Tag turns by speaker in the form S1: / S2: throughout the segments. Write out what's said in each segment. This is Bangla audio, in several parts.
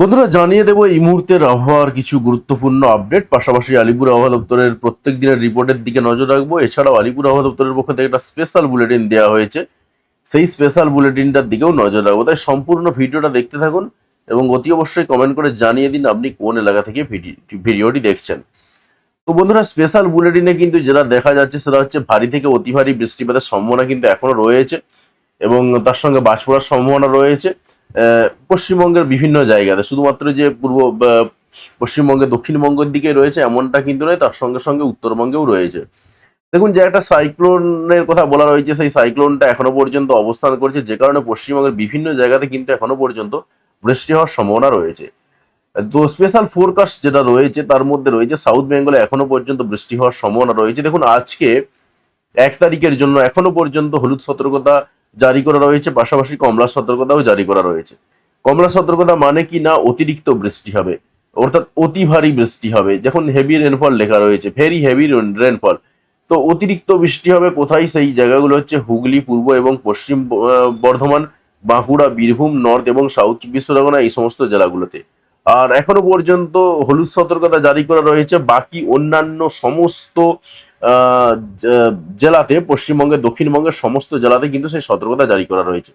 S1: বন্ধুরা, জানিয়ে দেবো এই মুহূর্তের আবহাওয়ার কিছু গুরুত্বপূর্ণ আপডেট। পাশাপাশি আলিপুর আবহাওয়া দপ্তরের প্রত্যেক দিনের রিপোর্টের দিকে নজর রাখব। এছাড়াও আলিপুর আবহাওয়া দপ্তরের পক্ষ থেকে একটা স্পেশাল বুলেটিন দেওয়া হয়েছে। সেই স্পেশাল বুলেটিনটার দিকেও নজর রাখব। তাই সম্পূর্ণ ভিডিওটা দেখতে থাকুন এবং অতি অবশ্যই কমেন্ট করে জানিয়ে দিন আপনি কোন এলাকা থেকে ভিডি- ভিডিওটি দেখছেন। তো বন্ধুরা স্পেশাল বুলেটিনে কিন্তু যেটা দেখা যাচ্ছে, সেটা হচ্ছে ভারী থেকে অতি ভারী বৃষ্টিপাতের সম্ভাবনা কিন্তু এখনও রয়েছে এবং তার সঙ্গে বাজ পড়ার সম্ভাবনা রয়েছে। পশ্চিমবঙ্গের বিভিন্ন জায়গাতে। শুধুমাত্র যে পূর্ব পশ্চিমবঙ্গে দক্ষিণবঙ্গের দিকে রয়েছে এমনটা কিন্তু নয়, তার সঙ্গে সঙ্গে উত্তরবঙ্গেও রয়েছে। দেখুন, যে একটা সাইক্লোনের কথা বলা রয়েছে, সেই সাইক্লোনটা এখনও পর্যন্ত অবস্থান করছে, যে কারণে পশ্চিমবঙ্গের বিভিন্ন জায়গাতে কিন্তু এখনও পর্যন্ত বৃষ্টি হওয়ার সম্ভাবনা রয়েছে। তো স্পেশাল ফোরকাস্ট যেটা রয়েছে, তার মধ্যে রয়েছে সাউথ বেঙ্গলে এখনও পর্যন্ত বৃষ্টি হওয়ার সম্ভাবনা রয়েছে। দেখুন, আজকে এক তারিখের জন্য এখনও পর্যন্ত হলুদ সতর্কতা জারি করা রয়েছে, পাশাপাশি কমলা সতর্কতাও জারি করা রয়েছে। কমলা সতর্কতা মানে কি না? অতিরিক্ত বৃষ্টি হবে। অর্থাৎ অতি ভারী বৃষ্টি হবে। যখন হেভি রেনফল লেখা রয়েছে ভেরি হেভি রেনফল তো অতিরিক্ত বৃষ্টি হবে কোথায়? সেই জায়গাগুলো হচ্ছে হুগলি, পূর্ব এবং পশ্চিম বর্ধমান, বাঁকুড়া, বীরভূম নর্থ এবং সাউথ চব্বিশ পরগনা এই সমস্ত জেলাগুলোতে। আর এখনও পর্যন্ত হলুদ সতর্কতা জারি করা রয়েছে। বাকি অন্যান্য সমস্ত জেলাতে, পশ্চিমবঙ্গে, দক্ষিণবঙ্গের সমস্ত জেলাতে কিন্তু সেই সতর্কতা জারি করা রয়েছে।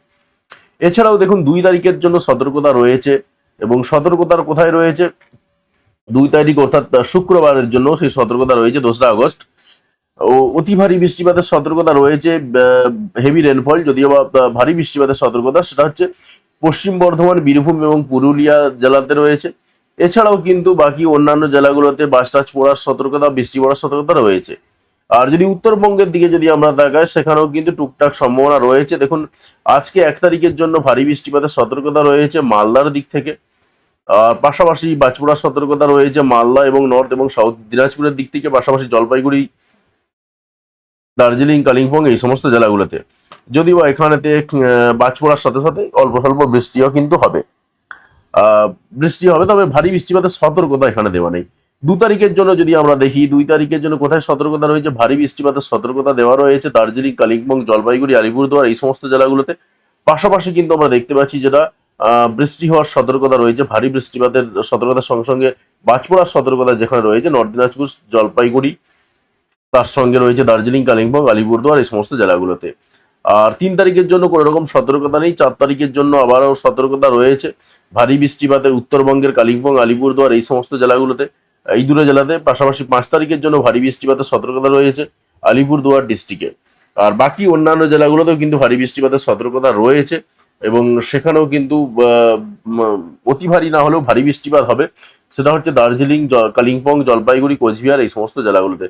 S1: এছাড়াও দেখুন, দুই তারিখের জন্য সতর্কতা রয়েছে এবং সতর্কতার কোথায় রয়েছে? দুই তারিখ অর্থাৎ শুক্রবারের জন্য সেই সতর্কতা রয়েছে, দোসরা আগস্ট। ও, অতি ভারী বৃষ্টিপাতের সতর্কতা রয়েছে হেভি রেনফল যদিও বা ভারী বৃষ্টিপাতের সতর্কতা, সেটা হচ্ছে পশ্চিম বর্ধমান, বীরভূম এবং পুরুলিয়া জেলাতে রয়েছে। এছাড়াও কিন্তু বাকি অন্যান্য জেলাগুলোতে বাস টাচ পড়ার সতর্কতা, বৃষ্টি পড়ার সতর্কতা রয়েছে। আর যদি উত্তরবঙ্গের দিকে যদি আমরা তাকাই, সেখানেও কিন্তু টুকটাক সম্ভাবনা রয়েছে। দেখুন, আজকে এক তারিখের জন্য ভারী বৃষ্টিপাতের সতর্কতা রয়েছে মালদার দিক থেকে। আর পাশাপাশি বাজপুরার সতর্কতা রয়েছে মালদা এবং নর্থ এবং সাউথ দিনাজপুরের দিক থেকে, পাশাপাশি জলপাইগুড়ি দার্জিলিং, কালিম্পং এই সমস্ত জেলাগুলোতে। যদিও এখানেতে বাজ পড়ার সাথে সাথে অল্প স্বল্প বৃষ্টিও কিন্তু হবে। বৃষ্টি হবে, তবে ভারী বৃষ্টিপাতের সতর্কতা এখানে দেওয়া নেই। দু তারিখের জন্য যদি আমরা দেখি, দুই তারিখের জন্য কোথায় সতর্কতা রয়েছে, ভারী বৃষ্টিপাতের সতর্কতা দেওয়া রয়েছে দার্জিলিং, কালিম্পং, জলপাইগুড়ি, আলিপুরদুয়ার, এই সমস্ত জেলাগুলোতে। পাশাপাশি কিন্তু আমরা দেখতে পাচ্ছি যেটা বৃষ্টি হওয়ার সতর্কতা রয়েছে, ভারী বৃষ্টিপাতের সতর্কতার সঙ্গে সঙ্গে বাজ পড়ার সতর্কতা যেখানে রয়েছে, নর্থ দিনাজপুর, জলপাইগুড়ি তার সঙ্গে রয়েছে দার্জিলিং, কালিম্পং, আলিপুরদুয়ার এই সমস্ত জেলাগুলোতে। আর তিন তারিখের জন্য কোনো রকম সতর্কতা নেই, চার তারিখের জন্য আবারও সতর্কতা রয়েছে। ভারী বৃষ্টিপাতের উত্তরবঙ্গের কালিম্পং, আলিপুরদুয়ার এই সমস্ত জেলাগুলোতে, এই দুটো জেলাতে, পাশাপাশি পাঁচ তারিখের জন্য ভারী বৃষ্টিপাতের সতর্কতা রয়েছে আলিপুরদুয়ার ডিস্ট্রিক্টে আর বাকি অন্যান্য জেলাগুলোতেও কিন্তু ভারী বৃষ্টিপাতের সতর্কতা রয়েছে। এবং সেখানেও কিন্তু অতি ভারী না হলেও ভারী বৃষ্টিপাত হবে। সেটা হচ্ছে দার্জিলিং কালিম্পং, জলপাইগুড়ি, কোচবিহার এই সমস্ত জেলাগুলোতে।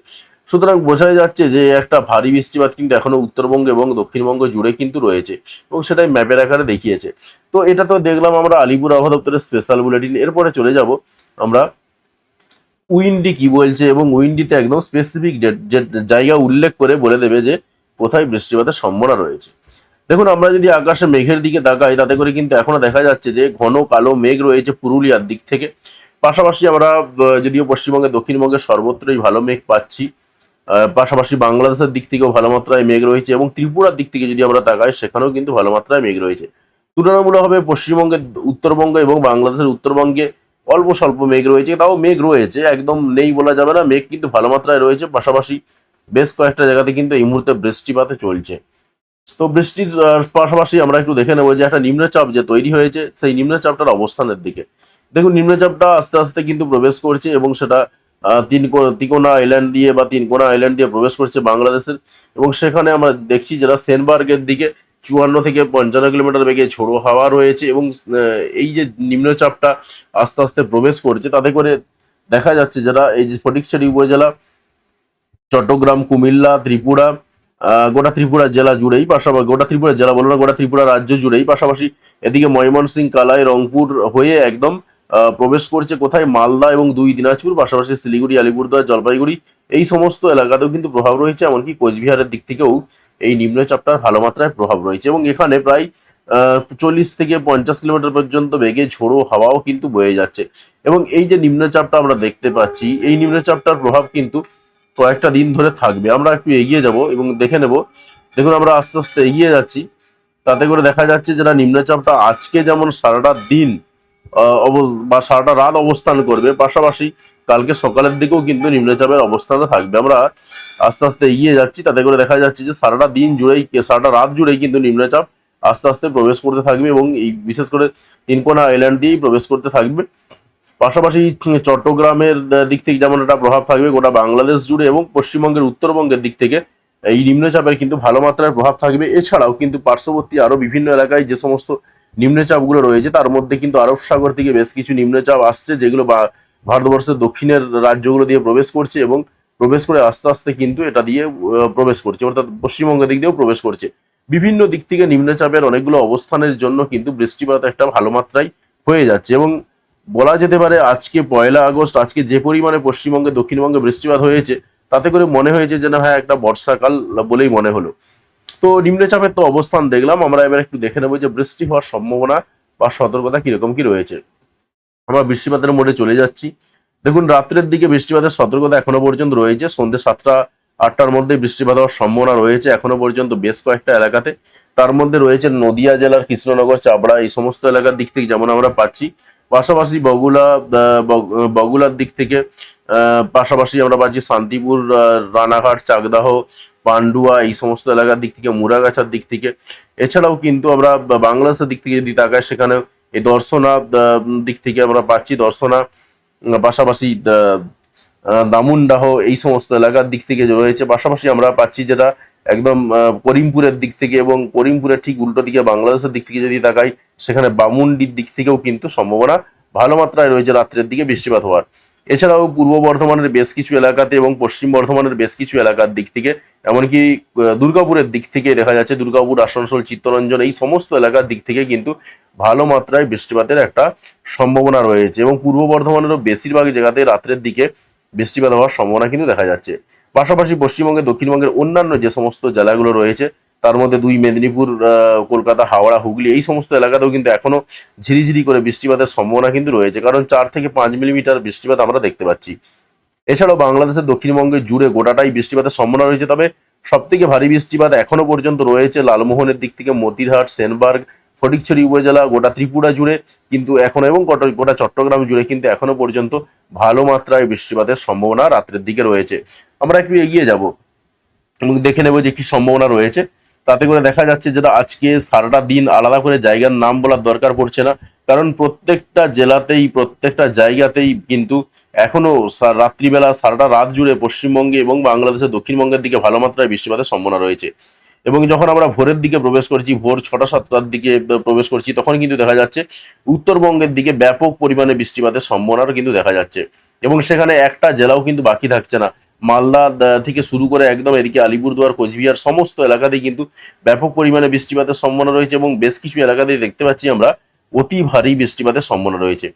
S1: সুতরাং বোঝাই যাচ্ছে যে একটা ভারী বৃষ্টিপাত কিন্তু এখনও উত্তরবঙ্গ এবং দক্ষিণবঙ্গ জুড়ে কিন্তু রয়েছে এবং সেটাই ম্যাপের আকারে দেখিয়েছে। তো এটা তো দেখলাম আমরা আলিপুর আবহাওয়া দপ্তরের স্পেশাল বুলেটিন এরপরে চলে যাব আমরা উইন্ডি কি বলছে এবং উইন্ডিতে একদম স্পেসিফিক জায়গা উল্লেখ করে বলে দেবে যে কোথায় বৃষ্টিপাতের সম্ভাবনা রয়েছে। দেখুন, আমরা যদি আকাশে মেঘের দিকে তাকাই, তাতে করে কিন্তু এখনও দেখা যাচ্ছে যে ঘন কালো মেঘ রয়েছে পুরুলিয়ার দিক থেকে। পাশাপাশি আমরা যদিও পশ্চিমবঙ্গে, দক্ষিণবঙ্গে সর্বত্রই ভালো মেঘ পাচ্ছি। পাশাপাশি বাংলাদেশের দিক থেকেও ভালো মাত্রায় মেঘ রয়েছে এবং ত্রিপুরার দিক থেকে যদি আমরা তাকাই, সেখানেও কিন্তু ভালো মাত্রায় মেঘ রয়েছে। তুলনামূলকভাবে পশ্চিমবঙ্গের উত্তরবঙ্গ এবং বাংলাদেশের উত্তরবঙ্গে অল্প স্বল্প মেঘ রয়েছে, তাও মেঘ রয়েছে, একদম নেই বলা যাবে না। মেঘ কিন্তু ভালো মাত্রায় রয়েছে, পাশাপাশি বেশ কয়েকটা জায়গাতে কিন্তু এই মুহূর্তে বৃষ্টিপাতে চলছে। তো বৃষ্টির পাশাপাশি আমরা একটু দেখে নেব যে একটা নিম্নচাপ যে তৈরি হয়েছে, সেই নিম্নচাপটার অবস্থানের দিকে। দেখুন নিম্নচাপটা আস্তে আস্তে কিন্তু প্রবেশ করছে এবং সেটা তিন তিকোনা আইল্যান্ড দিয়ে বা তিনকোনা আইল্যান্ড দিয়ে প্রবেশ করছে বাংলাদেশের। এবং সেখানে আমরা দেখছি যেটা সেনবার্গের দিকে চুয়ান্ন থেকে পঞ্চান্ন কিলোমিটার বেগে ঝোড়ো হাওয়া রয়েছে এবং এই যে নিম্নচাপটা আস্তে আস্তে প্রবেশ করছে, তাতে করে দেখা যাচ্ছে যারা এই যে ফটিকছড়ি উপজেলা, চট্টগ্রাম, কুমিল্লা, ত্রিপুরা গোটা ত্রিপুরা জেলা জুড়েই পাশাপাশি গোটা ত্রিপুরা জেলা বলো না, গোটা ত্রিপুরা রাজ্য জুড়েই পাশাপাশি এদিকে ময়মনসিং, কালাই, রংপুর হয়ে একদম প্রবেশ করছে কোথায়? মালদা এবং দুই দিনাজপুর, পাশাপাশি শিলিগুড়ি, আলিপুরদুয়ার, জলপাইগুড়ি। এই সমস্ত এলাকাতেও কিন্তু প্রভাব রয়েছে, এমনকি কোচবিহারের দিক থেকেও এই নিম্নচাপটার ভালো মাত্রায় প্রভাব রয়েছে এবং এখানে প্রায় চল্লিশ থেকে পঞ্চাশ কিলোমিটার পর্যন্ত বেগে ঝোড়ো হাওয়াও কিন্তু বয়ে যাচ্ছে। এবং এই যে নিম্নচাপটা আমরা দেখতে পাচ্ছি, এই নিম্নচাপটার প্রভাব কিন্তু কয়েকটা দিন ধরে থাকবে। আমরা একটু এগিয়ে যাব এবং দেখে নেব। দেখুন, আমরা আস্তে আস্তে এগিয়ে যাচ্ছি। তাতে করে দেখা যাচ্ছে যেটা নিম্নচাপটা আজকে যেমন সারাটা দিন বা সারাটা রাত অবস্থান করবে, পাশাপাশি কালকে সকালের দিকেও কিন্তু নিম্নচাপের অবস্থানে থাকবে। আমরা আস্তে আস্তে এগিয়ে যাচ্ছি। তাতে করে দেখা যাচ্ছে যে সারাটা দিন জুড়েই, সারাটা রাত জুড়েই কিন্তু নিম্নচাপ আস্তে আস্তে প্রবেশ করতে থাকবে এবং এই বিশেষ করে তিনকোনা আইল্যান্ড দিয়েই প্রবেশ করতে থাকবে। পাশাপাশি চট্টগ্রামের দিক থেকে যেমন একটা প্রভাব থাকবে, গোটা বাংলাদেশ জুড়ে এবং পশ্চিমবঙ্গের, উত্তরবঙ্গের দিক থেকে, এই নিম্নচাপের কিন্তু ভালো মাত্রায় প্রভাব থাকবে। এছাড়াও কিন্তু পার্শ্ববর্তী আরও বিভিন্ন এলাকায় যে সমস্ত নিম্নচাপগুলো রয়েছে, তার মধ্যে কিন্তু আরব সাগর থেকে বেশ কিছু নিম্নচাপ আসছে, যেগুলো ভারতবর্ষের দক্ষিণের রাজ্যগুলো দিয়ে প্রবেশ করছে এবং প্রবেশ করে আস্তে আস্তে কিন্তু এটা দিয়ে প্রবেশ করছে, অর্থাৎ পশ্চিমবঙ্গের দিক দিয়েও প্রবেশ করছে। বিভিন্ন দিক থেকে নিম্নচাপের অনেকগুলো অবস্থানের জন্য কিন্তু বৃষ্টিপাত একটা ভালো মাত্রায় হয়ে যাচ্ছে এবং বলা যেতে পারে আজকে পয়লা আগস্ট, আজকে যে পরিমাণে পশ্চিমবঙ্গে, দক্ষিণবঙ্গে বৃষ্টিপাত হয়েছে, তাতে করে মনে হয়েছে যে না হ্যাঁ একটা বর্ষাকাল বলেই মনে হলো। তো নিম্নচাপের তো অবস্থান দেখলাম, আমরা এবার একটু দেখে নেব যে বৃষ্টি হওয়ার সম্ভাবনা বা সতর্কতা কীরকম কি রয়েছে। আমরা বৃষ্টিপাতের মোড়ে চলে যাচ্ছি। দেখুন, রাত্রের দিকে বৃষ্টিপাতের সতর্কতা এখনও পর্যন্ত রয়েছে। সন্ধ্যে সাতটা, আটটার মধ্যে বৃষ্টিপাত হওয়ার সম্ভাবনা রয়েছে এখনও পর্যন্ত বেশ কয়েকটা এলাকাতে। তার মধ্যে রয়েছে নদিয়া জেলার কৃষ্ণনগর, চাবড়া, এই সমস্ত এলাকার দিক থেকে যেমন আমরা পাচ্ছি। পাশাপাশি বগুলা বগুলার দিক থেকে পাশাপাশি আমরা পাচ্ছি শান্তিপুর রানাঘাট, চাকদাহ, পান্ডুয়া, এই সমস্ত এলাকার দিক থেকে মুরাগাছার দিক থেকে। এছাড়াও কিন্তু আমরা বাংলাদেশের দিক থেকে যদি তাকাই, সেখানে এই দর্শনা দিক থেকে আমরা পাচ্ছি দর্শনা পাশাপাশি দামুনডাহ, এই সমস্ত এলাকার দিক থেকে রয়েছে। পাশাপাশি আমরা পাচ্ছি যেটা একদম করিমপুরের দিক থেকে এবং করিমপুরের ঠিক উল্টো দিকে বাংলাদেশের দিক থেকে যদি তাকাই, সেখানে বামুন্ডির দিক থেকেও কিন্তু সম্ভাবনা ভালো মাত্রায় রয়েছে রাত্রের দিকে বৃষ্টিপাত হওয়ার। এছাড়াও পূর্ব বর্ধমানের বেশ কিছু এলাকাতে এবং পশ্চিম বর্ধমানের বেশ কিছু এলাকার দিক থেকে, এমনকি দুর্গাপুরের দিক থেকে দেখা যাচ্ছে, দুর্গাপুর, আসানসোল, চিত্তরঞ্জন, এই সমস্ত এলাকার দিক থেকে কিন্তু ভালো মাত্রায় বৃষ্টিপাতের একটা সম্ভাবনা রয়েছে এবং পূর্ব বর্ধমানেরও বেশিরভাগ জায়গাতে রাত্রের দিকে বৃষ্টিপাত হওয়ার সম্ভাবনা কিন্তু দেখা যাচ্ছে। পাশাপাশি পশ্চিমবঙ্গে, দক্ষিণবঙ্গের অন্যান্য যে সমস্ত জেলাগুলো রয়েছে, তার মধ্যে দুই মেদিনীপুর কলকাতা, হাওড়া, হুগলি, এই সমস্ত এলাকাতেও কিন্তু এখনও ঝিরিঝিরি করে বৃষ্টিপাতের সম্ভাবনা কিন্তু রয়েছে। কারণ চার থেকে পাঁচ মিলিমিটার বৃষ্টিপাত আমরা দেখতে পাচ্ছি। এছাড়াও বাংলাদেশের দক্ষিণবঙ্গে জুড়ে গোটাটাই বৃষ্টিপাতের সম্ভাবনা রয়েছে। তবে সব থেকে ভারী বৃষ্টিপাত এখনও পর্যন্ত রয়েছে লালমোহনের দিক থেকে মতিরহাট, সেনবার্গ, ফটিকছড়ি উপজেলা, গোটা ত্রিপুরা জুড়ে কিন্তু এখনও এবং গোটা- গোটা চট্টগ্রাম জুড়ে কিন্তু এখনও পর্যন্ত ভালো মাত্রায় বৃষ্টিপাতের সম্ভাবনা রাত্রের দিকে রয়েছে। আমরা একটু এগিয়ে যাব এবং দেখে নেব যে কি সম্ভাবনা রয়েছে। তাতে করে দেখা যাচ্ছে যেটা আজকে সারাটা দিন আলাদা করে জায়গার নাম বলার দরকার পড়ছে না। কারণ প্রত্যেকটা জেলাতেই, প্রত্যেকটা জায়গাতেই কিন্তু এখনও রাত্রিবেলা সারাটা রাত জুড়ে পশ্চিমবঙ্গে এবং বাংলাদেশের দক্ষিণবঙ্গের দিকে ভালো মাত্রায় বৃষ্টিপাতের সম্ভাবনা রয়েছে। এবং যখন আমরা ভোরের দিকে প্রবেশ করছি, ভোর ছটা সাতটার দিকে প্রবেশ করছি, তখন কিন্তু দেখা যাচ্ছে উত্তরবঙ্গের দিকে ব্যাপক পরিমাণে বৃষ্টিপাতের সম্ভাবনাও কিন্তু দেখা যাচ্ছে। এবং সেখানে একটা জেলাও কিন্তু বাকি থাকছে না। মালদা থেকে শুরু করে একদম এদিকে আলিপুরদুয়ার, কোচবিহার, সমস্ত এলাকাতেই কিন্তু ব্যাপক পরিমাণে বৃষ্টিপাতের সম্ভাবনা রয়েছে এবং বেশ কিছু এলাকাতেই দেখতে পাচ্ছি আমরা অতি ভারী বৃষ্টিপাতের সম্ভাবনা রয়েছে।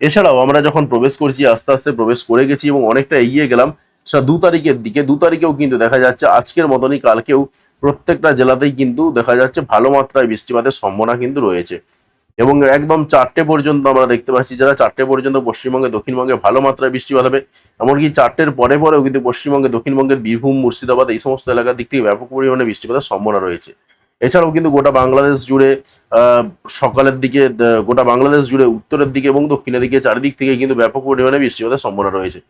S1: এছাড়াও আমরা যখন প্রবেশ করছি, আস্তে আস্তে প্রবেশ করে গেছি এবং অনেকটা এগিয়ে গেলাম দু তারিখের দিকে, দু তারিখেও কিন্তু দেখা যাচ্ছে আজকের মতনই কালকেও প্রত্যেকটা জেলাতেই কিন্তু দেখা যাচ্ছে ভালো মাত্রায় বৃষ্টিপাতের সম্ভাবনা কিন্তু রয়েছে। এবং একদম চারটে পর্যন্ত আমরা দেখতে পাচ্ছি যারা চারটে পর্যন্ত পশ্চিমবঙ্গে, দক্ষিণবঙ্গে ভালো মাত্রায় বৃষ্টিপাত হবে। এমনকি চারটের পরে পরেও কিন্তু পশ্চিমবঙ্গে, দক্ষিণবঙ্গের বীরভূম, মুর্শিদাবাদ এই সমস্ত এলাকার দিক থেকে ব্যাপক পরিমাণে বৃষ্টিপাতের সম্ভাবনা রয়েছে। এছাড়াও কিন্তু গোটা বাংলাদেশ জুড়ে সকালের দিকে গোটা বাংলাদেশ জুড়ে উত্তরের দিকে এবং দক্ষিণের দিকে চারিদিক থেকে কিন্তু ব্যাপক পরিমাণে বৃষ্টিপাতের সম্ভাবনা রয়েছে।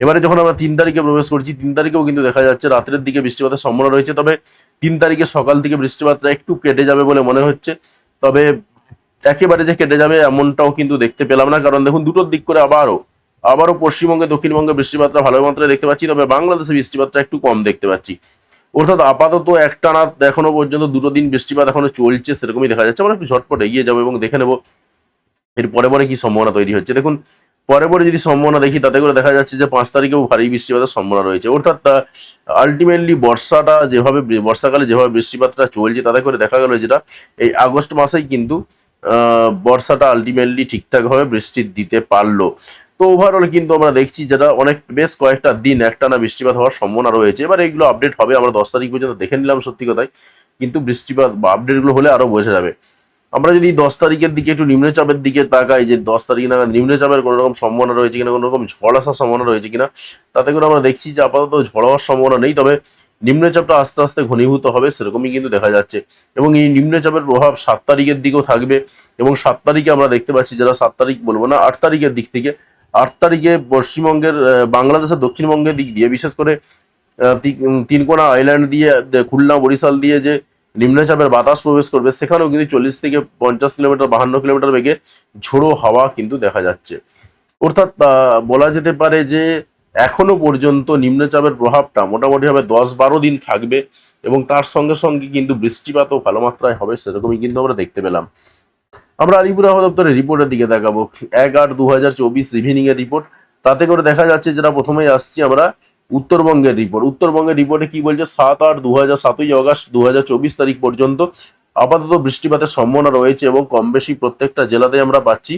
S1: এবারে যখন আমরা তিন তারিখে প্রবেশ করছি, তিন তারিখেও কিন্তু দেখা যাচ্ছে রাত্রের দিকে বৃষ্টিপাতের সম্ভাবনা রয়েছে। তবে তিন তারিখে সকাল থেকে বৃষ্টিপাতটা একটু কেটে যাবে বলে মনে হচ্ছে। তবে একেবারে যে কেটে যাবে এমনটাও কিন্তু দেখতে পেলাম না। কারণ দেখুন, দুটোর দিক করে আবারও আবারও পশ্চিমবঙ্গে, দক্ষিণবঙ্গে বৃষ্টিপাতটা ভালো মাত্রায় দেখতে পাচ্ছি, তবে বাংলাদেশে বৃষ্টিপাতটা একটু কম দেখতে পাচ্ছি। অর্থাৎ আপাতত একটানা এখনও পর্যন্ত দুটো দিন বৃষ্টিপাত এখনও চলছে, সেরকমই দেখা যাচ্ছে। আমরা একটু ঝটপট এগিয়ে যাব এবং দেখে নেব এর পরে পরে কি সম্ভাবনা তৈরি হচ্ছে। দেখুন, পরে পরে যদি সম্ভাবনা দেখি, তাতে করে দেখা যাচ্ছে যে পাঁচ তারিখেও ভারী বৃষ্টিপাতের সম্ভাবনা রয়েছে। অর্থাৎ আলটিমেটলি বর্ষাটা যেভাবে বর্ষাকালে যেভাবে বৃষ্টিপাতটা চলছে, তাতে করে দেখা গেল যেটা, এই আগস্ট মাসেই কিন্তু বর্ষাটা আলটিমেটলি ঠিকঠাকভাবে বৃষ্টি দিতে পারল। তো ওভারঅল কিন্তু আমরা দেখছি যেটা অনেক, বেশ কয়েকটা দিন একটানা বৃষ্টিপাত হওয়ার সম্ভাবনা রয়েছে। এবার এগুলো আপডেট হবে, আমরা দশ তারিখ পর্যন্ত দেখে নিলাম সত্যি কথাই। কিন্তু বৃষ্টিপাত বা আপডেটগুলো হলে আরও বোঝা যাবে। আমরা যদি দশ তারিখের দিকে একটু নিম্নচাপের দিকে তাকাই, যে দশ তারিখ নাগাদ নিম্নচাপের কোনো রকম সম্ভাবনা রয়েছে কিনা, কোনো রকম ঝড় আসার সম্ভাবনা রয়েছে কিনা, তাতে করে আমরা দেখছি যে আপাতত ঝড় হওয়ার সম্ভাবনা নেই। তবে নিম্নচাপটা আস্তে আস্তে ঘনীভূত হবে, সেরকমই কিন্তু দেখা যাচ্ছে। এবং এই নিম্নচাপের প্রভাব সাত তারিখের দিকেও থাকবে এবং সাত তারিখে আমরা দেখতে পাচ্ছি যারা সাত তারিখ বলব না, আট তারিখের দিক থেকে, আট তারিখে পশ্চিমবঙ্গের বাংলাদেশের দক্ষিণবঙ্গের দিক দিয়ে, বিশেষ করে তিনকোনা আইল্যান্ড দিয়ে খুলনা, বরিশাল দিয়ে যে নিম্নচাপের বাতাস প্রবেশ করবে, সেখানেও কিন্তু চল্লিশ থেকে পঞ্চাশ কিলোমিটার, বাহান্ন কিলোমিটার বেগে ঝোড়ো হাওয়া কিন্তু দেখা যাচ্ছে। অর্থাৎ বলা যেতে পারে যে এখনও পর্যন্ত নিম্নচাপের প্রভাবটা মোটামুটিভাবে দশ বারো দিন থাকবে এবং তার সঙ্গে সঙ্গে কিন্তু বৃষ্টিপাতও ভালো মাত্রায় হবে, সেরকমই কিন্তু আমরা দেখতে পেলাম। আমরা আলিপুর দপ্তরের রিপোর্টের দিকে দেখাবো। এক আট দু হাজার চব্বিশ ইভিনিং এর রিপোর্ট। তাতে করে দেখা যাচ্ছে যেটা প্রথমেই আসছি আমরা, উত্তরবঙ্গের রিপোর্ট। উত্তরবঙ্গের রিপোর্টে কি বলছে? সাত আট দু হাজার সাতই অগস্ট দু চব্বিশ তারিখ পর্যন্ত আপাতত বৃষ্টিপাতের সম্ভাবনা রয়েছে এবং কম বেশি প্রত্যেকটা জেলাতেই আমরা পাচ্ছি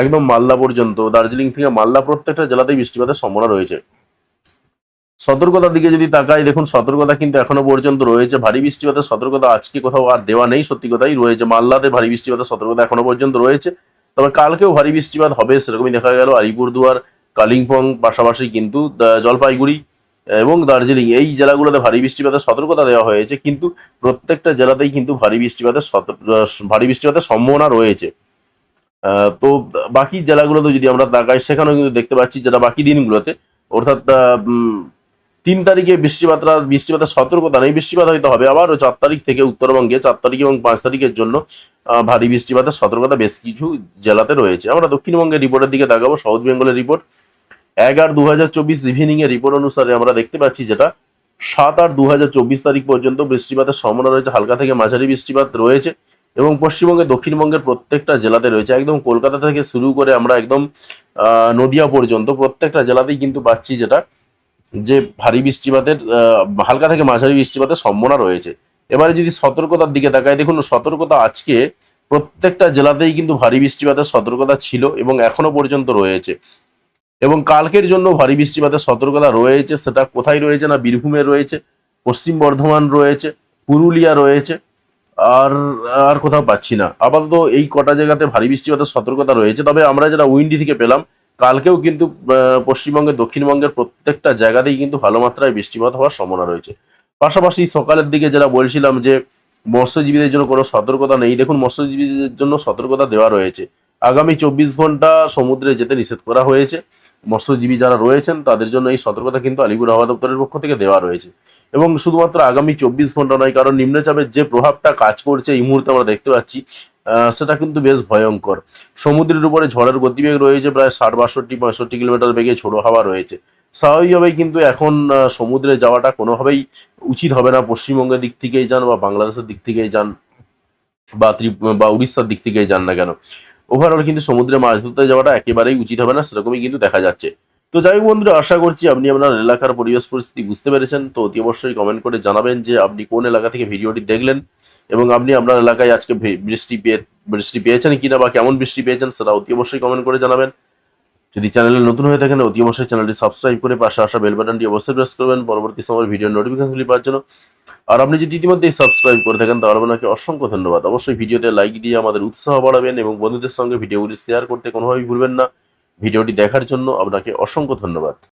S1: একদম মালদা পর্যন্ত, দার্জিলিং থেকে মাল্লা প্রত্যেকটা জেলাতেই বৃষ্টিপাতের সম্ভাবনা রয়েছে। সতর্কতার দিকে যদি তাকাই, দেখুন সতর্কতা কিন্তু এখনও পর্যন্ত রয়েছে। ভারী বৃষ্টিপাতের সতর্কতা আজকে কোথাও আর দেওয়া নেই, সত্যি কথাই রয়েছে। মালদাতে ভারী বৃষ্টিপাতের সতর্কতা এখনও পর্যন্ত রয়েছে। তবে কালকেও ভারী বৃষ্টিপাত হবে, সেরকমই দেখা গেল আলিপুরদুয়ার, কালিম্পং, পাশাপাশি কিন্তু জলপাইগুড়ি এবং দার্জিলিং, এই জেলাগুলোতে ভারী বৃষ্টিপাতের সতর্কতা দেওয়া হয়েছে, কিন্তু প্রত্যেকটা জেলাতেই কিন্তু ভারী বৃষ্টিপাতের ভারী বৃষ্টিপাতের সম্ভাবনা রয়েছে। তো বাকি জেলাগুলোতে যদি আমরা তাকাই, সেখানেও কিন্তু দেখতে পাচ্ছি যেটা বাকি দিনগুলোতে, অর্থাৎ তিন তারিখে বৃষ্টিপাতটা বৃষ্টিপাতের সতর্কতা নেই, বৃষ্টিপাত হয়তো হবে আবারও চার তারিখ থেকে উত্তরবঙ্গে, চার তারিখ এবং পাঁচ তারিখের জন্য ভারী বৃষ্টিপাতের সতর্কতা বেশ কিছু জেলাতে রয়েছে। আমরা দক্ষিণবঙ্গের রিপোর্টের দিকে তাকাবো, সাউথ বেঙ্গলের রিপোর্ট। আট দু হাজার চব্বিশ ইভিনিং এর রিপোর্ট অনুসারে আমরা দেখতে পাচ্ছি যেটা সাত আট দু হাজার চব্বিশ তারিখ পর্যন্ত বৃষ্টিপাতের সম্ভাবনা রয়েছে। হালকা থেকে মাঝারি বৃষ্টিপাত রয়েছে এবং পশ্চিমবঙ্গে, দক্ষিণবঙ্গের প্রত্যেকটা জেলাতে রয়েছে। একদম কলকাতা থেকে শুরু করে আমরা একদম নদিয়া পর্যন্ত প্রত্যেকটা জেলাতেই কিন্তু পাচ্ছি যেটা যে ভারী বৃষ্টিপাতের হালকা থেকে মাঝারি বৃষ্টিপাতের সম্ভাবনা রয়েছে। এবারে যদি সতর্কতার দিকে তাকাই, দেখুন সতর্কতা আজকে প্রত্যেকটা জেলাতেই কিন্তু ভারী বৃষ্টিপাতের সতর্কতা ছিল এবং এখনও পর্যন্ত রয়েছে। এবং কালকের জন্য ভারী বৃষ্টিপাতের সতর্কতা রয়েছে, সেটা কোথায় রয়েছে না বীরভূমে রয়েছে, পশ্চিম বর্ধমান রয়েছে, পুরুলিয়া রয়েছে, আর আর কোথাও পাচ্ছি না। আপাতত এই কটা জায়গাতে ভারী বৃষ্টিপাতের সতর্কতা রয়েছে, তবে আমরা যেটা উইন্ডি থেকে পেলাম, কালকেও কিন্তু পশ্চিমবঙ্গের দক্ষিণবঙ্গের প্রত্যেকটা জায়গাতেই কিন্তু ভালো মাত্রায় বৃষ্টিপাত হওয়ার সম্ভাবনা রয়েছে। পাশাপাশি সকালের দিকে যেটা বলছিলাম যে, মৎস্যজীবীদের জন্য কোনো সতর্কতা নেই, দেখুন মৎস্যজীবীদের জন্য সতর্কতা দেওয়া রয়েছে। আগামী চব্বিশ ঘণ্টা সমুদ্রে যেতে নিষেধ করা হয়েছে। মৎস্যজীবী যারা রয়েছেন, তাদের জন্য এই সতর্কতা কিন্তু আলিপুর আবহাওয়া দপ্তরের পক্ষ থেকে দেওয়া রয়েছে। এবং শুধুমাত্র আগামী চব্বিশ ঘণ্টা নয়, কারণ নিম্নচাপের যে প্রভাবটা কাজ করছে এই মুহূর্তে আমরা দেখতে পাচ্ছি সেটা কিন্তু বেশ ভয়ঙ্কর। সমুদ্রের উপরে ঝড়ের গতিবেগ রয়েছে, প্রায় ষাট, বাষট্টি, পঁয়ষট্টি কিলোমিটার বেগে ছোট হাওয়া রয়েছে। স্বাভাবিকভাবেই কিন্তু এখন সমুদ্রে যাওয়াটা কোনোভাবেই উচিত হবে না, পশ্চিমবঙ্গের দিক থেকেই যান বা বাংলাদেশের দিক থেকেই যান বা বা উড়িষ্যার দিক থেকেই যান না কেন। ওভারঅল কিন্তু সমুদ্রে মাছ ধরতে যাওয়াটা একেবারেই উচিত হবে না, সেরকমই কিন্তু দেখা যাচ্ছে। তো যাই হোক বন্ধুরা, আশা করছি আপনি আপনার এলাকার পরিবেশ পরিস্থিতি বুঝতে পেরেছেন। তো অতি অবশ্যই কমেন্ট করে জানাবেন যে আপনি কোন এলাকা থেকে ভিডিওটি দেখলেন এবং আপনি আপনার এলাকায় আজকে বৃষ্টি পেয়ে বৃষ্টি পেয়েছেন কিনা বা কেমন বৃষ্টি পেয়েছেন সেটা অতি অবশ্যই কমেন্ট করে জানাবেন। যদি চ্যানেলে নতুন হয়ে থাকেন, অতি অবশ্যই চ্যানেলটি সাবস্ক্রাইব করে পাশে আসা বেল বাটনটি অবশ্যই প্রেস করবেন। পরবর্তী সময় ভিডিও নোটিফিকেশনগুলি পাওয়ার জন্য আর আপনি যদি ইতিমধ্যেই সাবস্ক্রাইব করে থাকেন, তাহলে আপনাকে অসংখ্য ধন্যবাদ। অবশ্যই ভিডিওতে লাইক দিয়ে আমাদের উৎসাহ বাড়াবেন এবং বন্ধুদের সঙ্গে ভিডিওগুলি শেয়ার করতে কোনোভাবেই ভুলবেন না। ভিডিওটি দেখার জন্য আপনাকে অসংখ্য ধন্যবাদ।